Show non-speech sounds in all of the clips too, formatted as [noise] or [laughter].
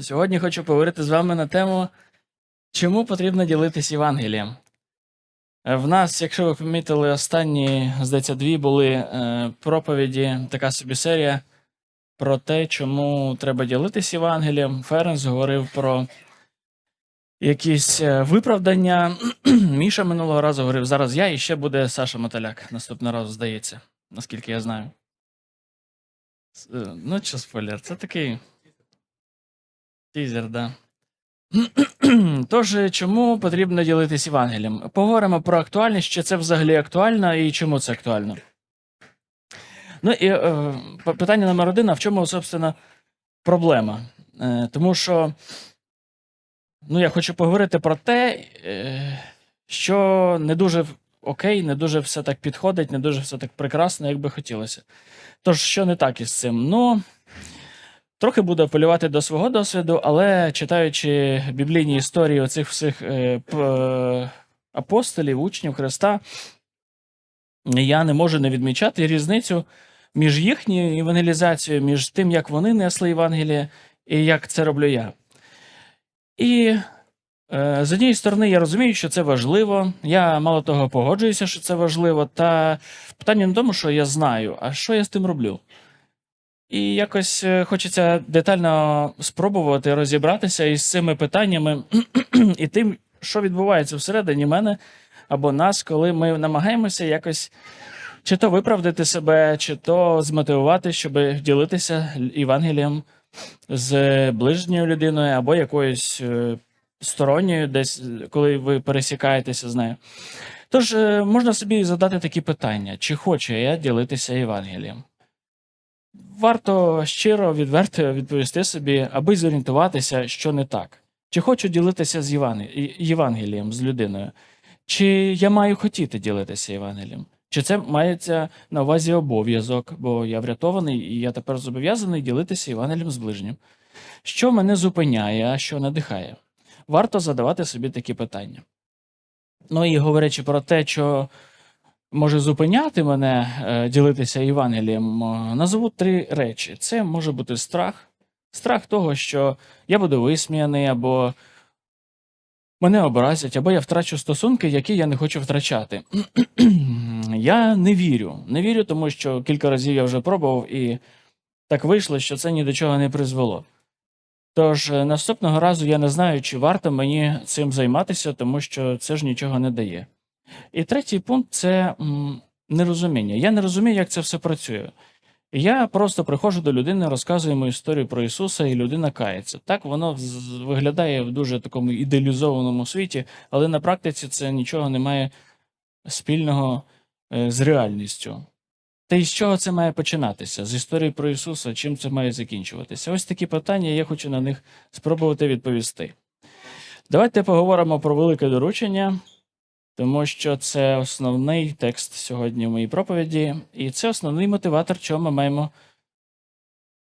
Сьогодні хочу поговорити з вами на тему, чому потрібно ділитись Євангелієм. В нас, якщо ви помітили, останні, здається, дві були е, проповіді, така собі серія про те, чому треба ділитись Євангелієм. Ференс говорив про якісь е, виправдання. [clears throat] Міша минулого разу говорив, зараз я і ще буде Саша Мотоляк. Наступного разу, здається, наскільки я знаю. Е, Ну, що спойлер, це такий Тізер, да. [clears throat] Тож, е, чому потрібно ділитись Євангелієм? Поговоримо про актуальність, чи це взагалі актуально і чому це актуально. Ну і е, питання номер один: а в чому, собственно, проблема? Е, тому що ну, я хочу поговорити про те, е, що не дуже окей, не дуже все так підходить, не дуже все так прекрасно, як би хотілося. Тож, що не так із цим? Ну. Трохи буду апелювати до свого досвіду, але читаючи біблійні історії оцих всіх е, е, апостолів, учнів Христа, я не можу не відмічати різницю між їхньою евангелізацією, між тим, як вони несли Євангеліє, і як це роблю я. І е, з однієї сторони, я розумію, що це важливо. Я мало того погоджуюся, що це важливо. Та питання не в тому, що я знаю, а що я з тим роблю. І якось е, хочеться детально спробувати розібратися із цими питаннями [clears throat] і тим, що відбувається всередині мене або нас, коли ми намагаємося якось чи то виправдати себе, чи то змотивувати, щоб ділитися Євангелієм з ближньою людиною або якоюсь е, сторонньою, десь коли ви пересікаєтеся з нею. Тож е, можна собі задати такі питання: чи хочу я ділитися Євангелієм? Варто щиро, відверто відповісти собі, аби зорієнтуватися, що не так. Чи хочу ділитися з Євангелієм, з людиною? Чи я маю хотіти ділитися Євангелієм? Чи це мається на увазі обов'язок, бо я врятований і я тепер зобов'язаний ділитися Євангелієм з ближнім? Що мене зупиняє, а що надихає? Варто задавати собі такі питання. Ну і говорячи про те, що може зупиняти мене е, ділитися Євангелієм, е, назву три речі: це може бути страх, страх того, що я буду висміяний, або мене образять, або я втрачу стосунки, які я не хочу втрачати. [clears throat] я не вірю. Не вірю, тому що кілька разів я вже пробував, і так вийшло, що це ні до чого не призвело. Тож е, наступного разу я не знаю, чи варто мені цим займатися, тому що це ж нічого не дає. І третій пункт це нерозуміння. Я не розумію, як це все працює. Я просто приходжу до людини, розказую йому історію про Ісуса, і людина кається. Так воно виглядає в дуже такому ідеалізованому світі, але на практиці це нічого не має спільного е, з реальністю. Та й з чого це має починатися? З історії про Ісуса, чим це має закінчуватися? Ось такі питання, я хочу на них спробувати відповісти. Давайте поговоримо про велике доручення тому що це основний текст сьогодні в моїй проповіді, і це основний мотиватор, чого ми маємо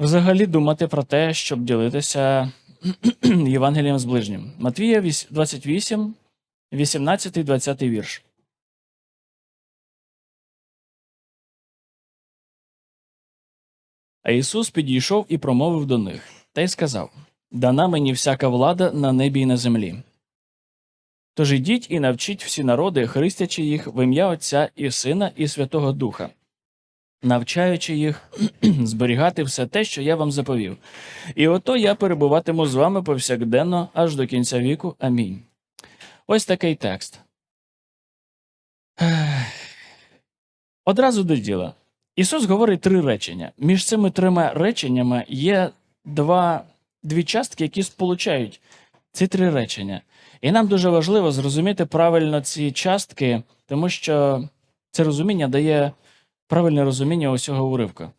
взагалі думати про те, щоб ділитися [clears throat] Євангелієм з ближнім. Матвія 28, 18, 20 вірш. А Ісус підійшов і промовив до них, та й сказав: Дана мені всяка влада на небі і на землі. Тож ідіть і навчіть всі народи, хрестячи їх в ім'я Отця і Сина і Святого Духа, навчаючи їх [clears throat] зберігати все те, що я вам заповів. І ото я перебуватиму з вами повсякденно аж до кінця віку. Амінь. Ось такий текст. Одразу до діла. Ісус говорить три речення. Між цими трьома реченнями є два, дві частки, які сполучають ці три речення. І нам дуже важливо зрозуміти правильно ці частки, тому що це розуміння дає правильне розуміння усього уривка.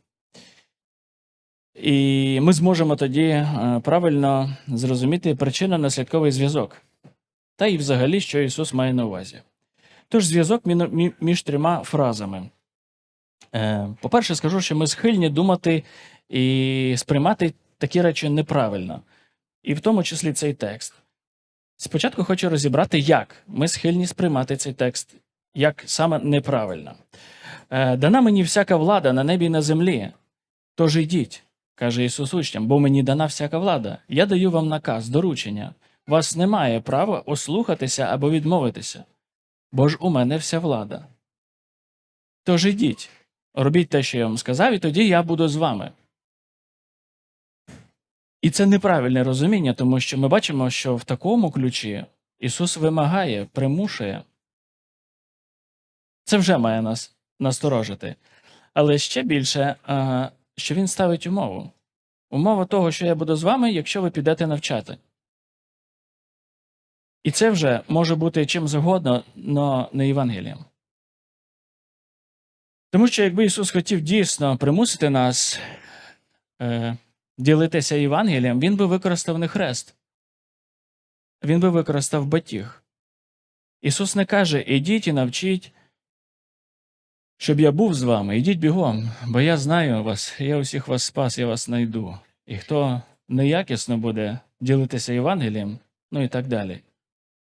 І ми зможемо тоді е, правильно зрозуміти причинно-наслідковий зв'язок, та й взагалі, що Ісус має на увазі. Тож зв'язок між трьома фразами. Е, По-перше, скажу, що ми схильні думати і сприймати такі речі неправильно, і в тому числі цей текст. Спочатку хочу розібрати, як ми схильні сприймати цей текст, як саме неправильно. Е, Дана мені всяка влада на небі і на землі, тож йдіть. каже Ісус учням, бо мені дана всяка влада. Я даю вам наказ, доручення. Вас немає права ослухатися або відмовитися, бо ж у мене вся влада. Тож ідіть, робіть те, що я вам сказав, і тоді я буду з вами. І це неправильне розуміння, тому що ми бачимо, що в такому ключі Ісус вимагає, примушує. Це вже має нас насторожити. Але ще більше, що Він ставить умову. Умова того, що я буду з вами, якщо ви підете навчати. І це вже може бути чим завгодно, але не Євангелієм. Тому що якби Ісус хотів дійсно примусити нас е, ділитися Євангелієм, Він би використав не хрест. Він би використав батіг. Ісус не каже: ідіть і навчіть, щоб я був з вами, ідіть бігом, бо я знаю вас, я усіх вас спас, я вас знайду. І хто неякісно буде ділитися Євангелієм, ну і так далі.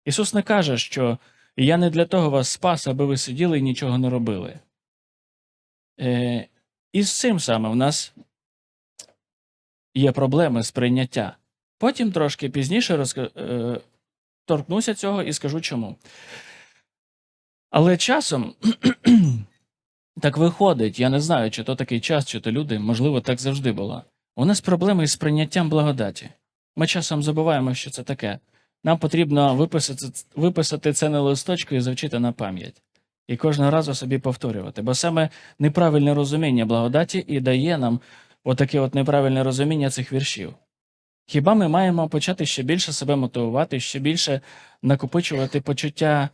Ісус не каже, що я не для того вас спас, аби ви сиділи і нічого не робили. Е, і з цим саме в нас є проблеми з прийняття. Потім трошки пізніше розка... е, торкнуся цього і скажу чому. Але часом [clears throat] так виходить, я не знаю, чи то такий час, чи то люди, можливо, так завжди було. У нас проблеми із прийняттям благодаті. Ми часом забуваємо, що це таке. Нам потрібно виписати, виписати це на листочку і завчити на пам'ять. І кожного разу собі повторювати. Бо саме неправильне розуміння благодаті і дає нам отаке от неправильне розуміння цих віршів. Хіба ми маємо почати ще більше себе мотивувати, ще більше накопичувати почуття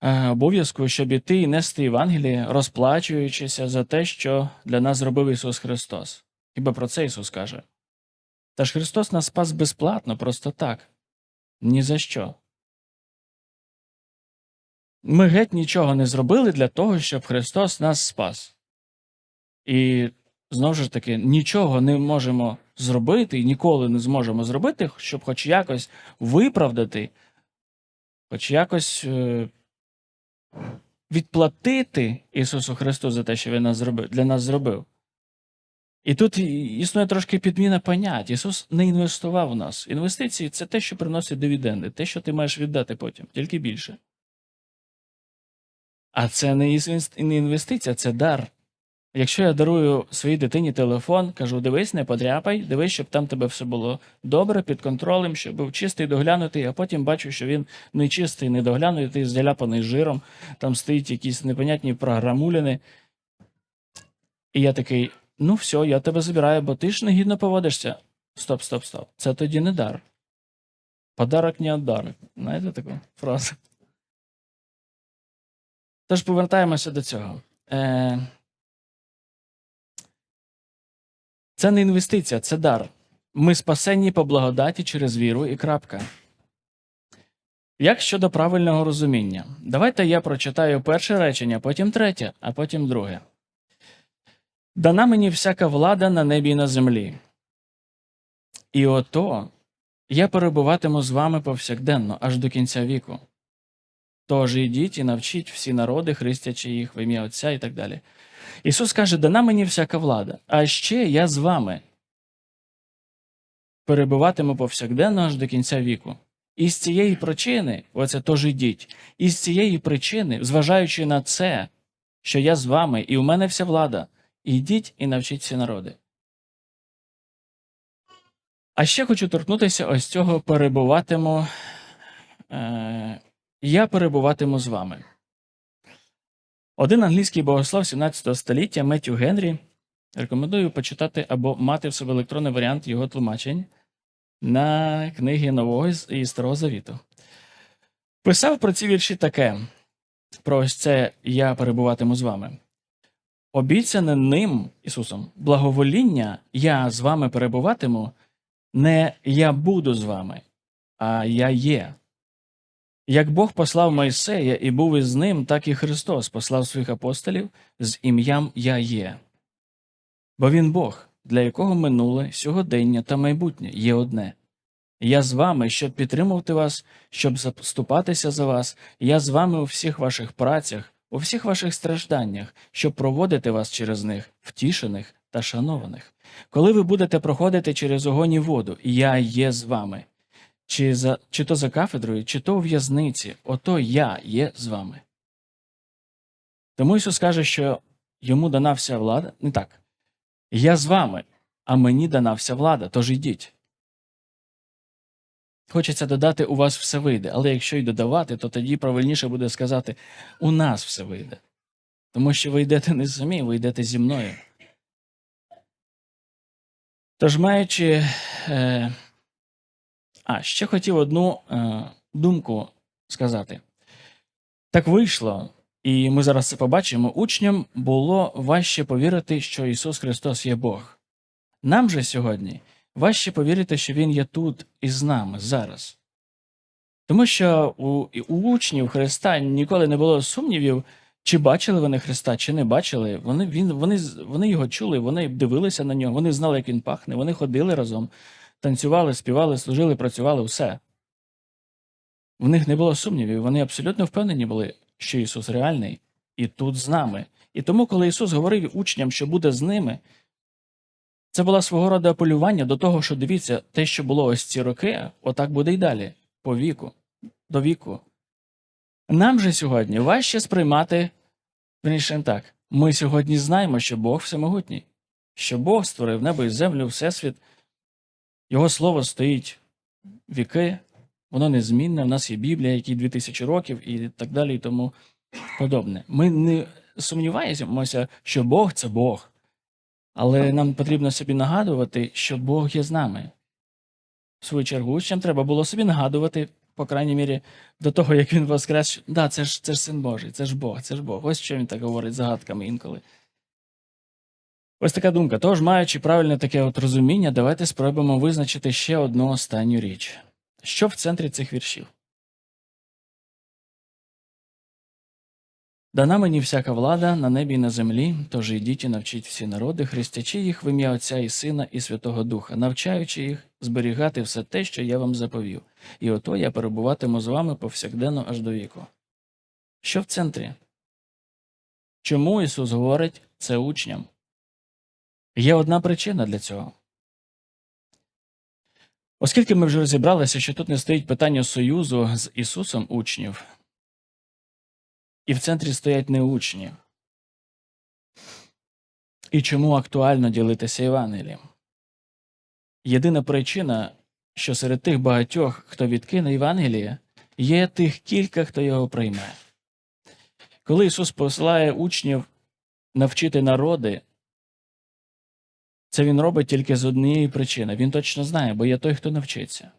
е, обов'язку, щоб іти і нести Євангеліє, розплачуючися за те, що для нас зробив Ісус Христос? Хіба про це Ісус каже? Та ж Христос нас спас безплатно, просто так. Ні за що. Ми геть нічого не зробили для того, щоб Христос нас спас. І знову ж таки, нічого не можемо зробити і ніколи не зможемо зробити, щоб хоч якось виправдати, хоч якось е, відплатити Ісусу Христу за те, що Він нас зробив, для нас зробив. І тут існує трошки підміна понять. Ісус не інвестував в нас. Інвестиції це те, що приносить дивіденди, те, що ти маєш віддати потім, тільки більше. А це не інвестиція, це дар. Якщо я дарую своїй дитині телефон, кажу: дивись, не подряпай, дивись, щоб там тебе все було добре, під контролем, щоб був чистий, доглянутий, а потім бачу, що він не чистий, не доглянутий, заляпаний жиром, там стоїть якісь непонятні програмуліни. І я такий: ну все, я тебе забираю, бо ти ж негідно поводишся. Стоп, стоп, стоп. Це тоді не дар. Подарок не отдарок. Знаєте таку фразу? Тож повертаємося до цього. Е... Це не інвестиція, це дар. Ми спасені по благодаті через віру і крапка. Як щодо правильного розуміння? Давайте я прочитаю перше речення, потім третє, а потім друге. Дана мені всяка влада на небі і на землі. І ото я перебуватиму з вами повсякденно, аж до кінця віку. Тож ідіть і навчіть всі народи, хрестячи їх в ім'я Отця і так далі. Ісус каже: дана мені всяка влада, а ще я з вами перебуватиму повсякденно аж до кінця віку. І з цієї причини, оце тож ідіть, і з цієї причини, зважаючи на це, що я з вами, і у мене вся влада, ідіть і навчіть всі народи. А ще хочу торкнутися ось цього перебуватиму. Е, я перебуватиму з вами. Один англійський богослов 17 століття Меттю Генрі рекомендую почитати або мати в себе електронний варіант його тлумачень на книги Нового і Старого Завіту. Писав про ці вірші таке: про ось це я перебуватиму з вами. Обіцяне ним, Ісусом, благовоління я з вами перебуватиму, не я буду з вами, а я є. Як Бог послав Мойсея і був із ним, так і Христос послав своїх апостолів з ім'ям Я є. Бо він Бог, для якого минуле, сьогодення та майбутнє є одне. Я з вами, щоб підтримувати вас, щоб заступатися за вас, я з вами у всіх ваших працях, у всіх ваших стражданнях, щоб проводити вас через них, втішених та шанованих. Коли ви будете проходити через огонь і воду, я є з вами. Чи, за, чи то за кафедрою, чи то у в'язниці, ото я є з вами. Тому Ісус каже, що йому дана вся влада, не так. Я з вами, а мені дана вся влада, тож йдіть. Хочеться додати, у вас все вийде, але якщо й додавати, то тоді правильніше буде сказати, у нас все вийде. Тому що ви йдете не самі, ви йдете зі мною. Тож, маючи. Е, а, ще хотів одну е, думку сказати. Так вийшло, і ми зараз це побачимо. Учням було важче повірити, що Ісус Христос є Бог. Нам же сьогодні важче повірити, що Він є тут із нами зараз. Тому що у, у учнів Христа ніколи не було сумнівів, чи бачили вони Христа, чи не бачили. Вони, він, вони, вони його чули, вони дивилися на нього, вони знали, як він пахне, вони ходили разом, танцювали, співали, служили, працювали, все. В них не було сумнівів, вони абсолютно впевнені були, що Ісус реальний і тут з нами. І тому, коли Ісус говорив учням, що буде з ними, це було свого роду апелювання до того, що дивіться, те, що було ось ці роки, отак буде й далі, по віку, до віку. Нам же сьогодні важче сприймати, не так, ми сьогодні знаємо, що Бог всемогутній, що Бог створив небо і землю, Всесвіт, Його слово стоїть віки, воно незмінне, в нас є Біблія, якій 2000 років і так далі, і тому подобне. Ми не сумніваємося, що Бог це Бог. Але нам потрібно собі нагадувати, що Бог є з нами. В свою чергу, учням треба було собі нагадувати, по крайній мірі, до того, як він воскрес, що да, це ж, це ж син Божий, це ж Бог, це ж Бог. Ось що він так говорить загадками інколи. Ось така думка. Тож, маючи правильне таке от розуміння, давайте спробуємо визначити ще одну останню річ. Що в центрі цих віршів? Дана мені всяка влада на небі і на землі, тож йдіть і навчіть всі народи, хрестячи їх в ім'я Отця і Сина і Святого Духа, навчаючи їх зберігати все те, що я вам заповів, і ото я перебуватиму з вами повсякденно аж до віку. Що в центрі? Чому Ісус говорить це учням? Є одна причина для цього. Оскільки ми вже розібралися, що тут не стоїть питання союзу з Ісусом учнів, і в центрі стоять не учні. І чому актуально ділитися Євангелієм? Єдина причина, що серед тих багатьох, хто відкине Євангеліє, є тих кілька, хто його прийме. Коли Ісус посилає учнів навчити народи, це Він робить тільки з однієї причини. Він точно знає, бо є той, хто навчиться.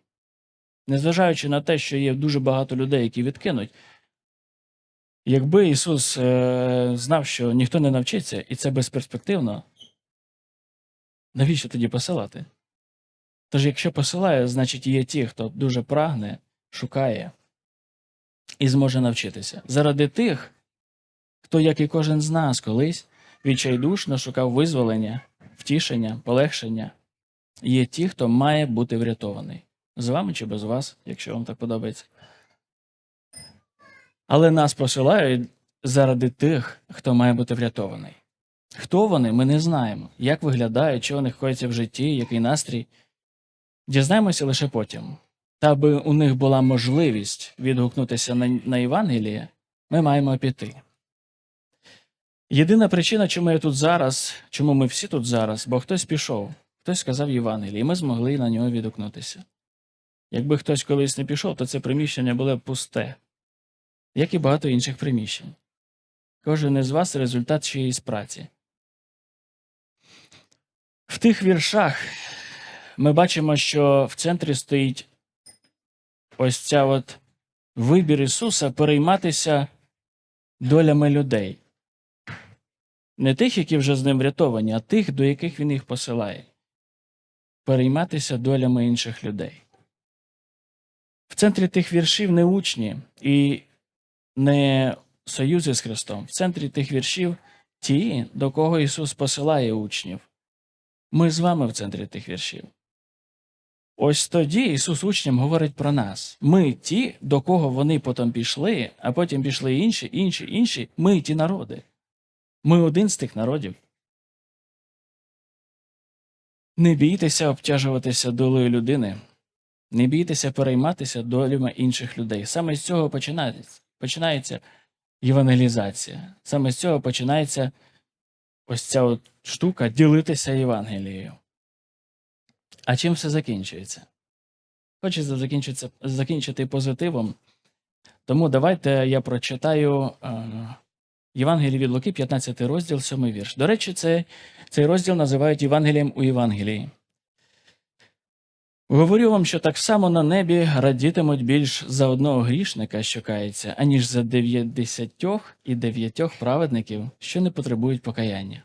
Незважаючи на те, що є дуже багато людей, які відкинуть, Якби Ісус е, знав, що ніхто не навчиться, і це безперспективно, навіщо тоді посилати? Тож, якщо посилає, значить є ті, хто дуже прагне, шукає і зможе навчитися. Заради тих, хто, як і кожен з нас, колись відчайдушно шукав визволення, втішення, полегшення, є ті, хто має бути врятований. З вами чи без вас, якщо вам так подобається. Але нас посилають заради тих, хто має бути врятований. Хто вони, ми не знаємо. Як виглядають, що у них коїться в житті, який настрій. Дізнаємося лише потім. Та аби у них була можливість відгукнутися на, на Євангеліє, ми маємо піти. Єдина причина, чому я тут зараз, чому ми всі тут зараз, бо хтось пішов, хтось сказав Євангеліє, і ми змогли на нього відгукнутися. Якби хтось колись не пішов, то це приміщення було б пусте як і багато інших приміщень. Кожен із вас результат чиєїсь праці. В тих віршах ми бачимо, що в центрі стоїть ось ця от вибір Ісуса перейматися долями людей. Не тих, які вже з ним врятовані, а тих, до яких він їх посилає. Перейматися долями інших людей. В центрі тих віршів не учні і не союзи з Христом. В центрі тих віршів ті, до кого Ісус посилає учнів. Ми з вами в центрі тих віршів. Ось тоді Ісус учням говорить про нас. Ми ті, до кого вони потім пішли, а потім пішли інші, інші, інші. Ми ті народи. Ми один з тих народів. Не бійтеся обтяжуватися долею людини, не бійтеся перейматися долями інших людей. Саме з цього починається, починається євангелізація. Саме з цього починається ось ця от штука ділитися Євангелією. А чим все закінчується? Хочеться закінчити позитивом. Тому давайте я прочитаю Євангеліє від Луки, 15 розділ, 7 вірш. До речі, це, цей розділ називають Євангелієм у Євангелії. Говорю вам, що так само на небі радітимуть більш за одного грішника, що кається, аніж за дев'ятдесятьох і дев'ятьох праведників, що не потребують покаяння.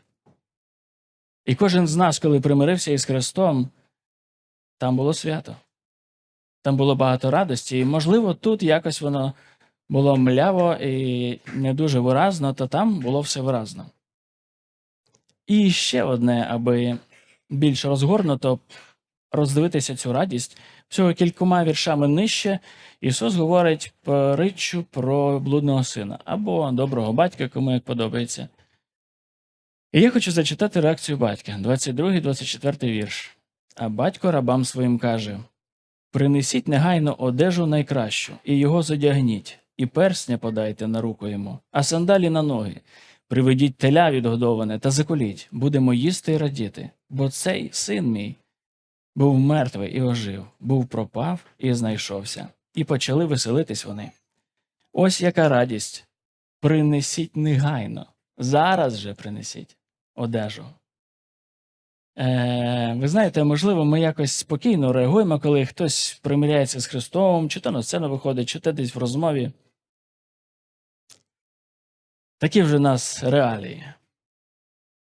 І кожен з нас, коли примирився із Христом, там було свято. Там було багато радості, і, можливо, тут якось воно було мляво і не дуже виразно, то там було все виразно. І ще одне, аби більш розгорнуто роздивитися цю радість, всього кількома віршами нижче Ісус говорить притчу про блудного сина або доброго батька, кому як подобається. І я хочу зачитати реакцію батька, 22-24 вірш. А батько рабам своїм каже: Принесіть негайно одежу найкращу, і його зодягніть, і персня подайте на руку йому, а сандалі на ноги. Приведіть теля відгодоване та заколіть, будемо їсти і радіти, бо цей син мій був мертвий і ожив, був пропав і знайшовся. І почали веселитись вони. Ось яка радість. Принесіть негайно. Зараз же принесіть одежу. Е, ви знаєте, можливо, ми якось спокійно реагуємо, коли хтось примиряється з Христом, чи то на сцену виходить, чи то десь в розмові. Такі вже в нас реалії.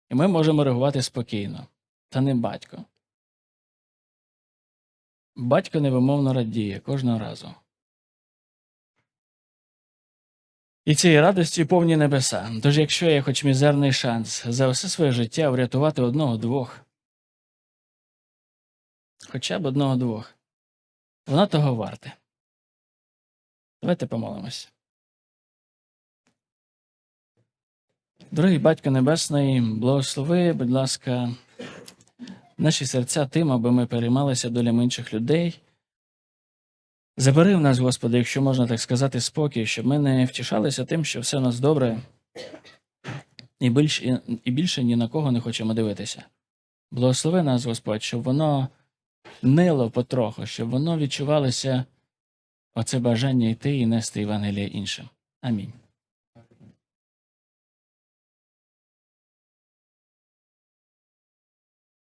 І ми можемо реагувати спокійно. Та не батько. Батько невимовно радіє кожного разу. І цієї радості повні небеса. Тож, якщо є хоч мізерний шанс за все своє життя врятувати одного-двох, хоча б одного-двох, воно того варте. Давайте помолимось. Дорогий Батько Небесний, благослови, будь ласка, наші серця тим, аби ми переймалися долями інших людей. Забери в нас, Господи, якщо можна так сказати, спокій, щоб ми не втішалися тим, що все у нас добре, і більше, і більше ні на кого не хочемо дивитися. Благослови нас, Господь, щоб воно нило потроху, щоб воно відчувалося оце бажання йти і нести Євангеліє іншим. Амінь.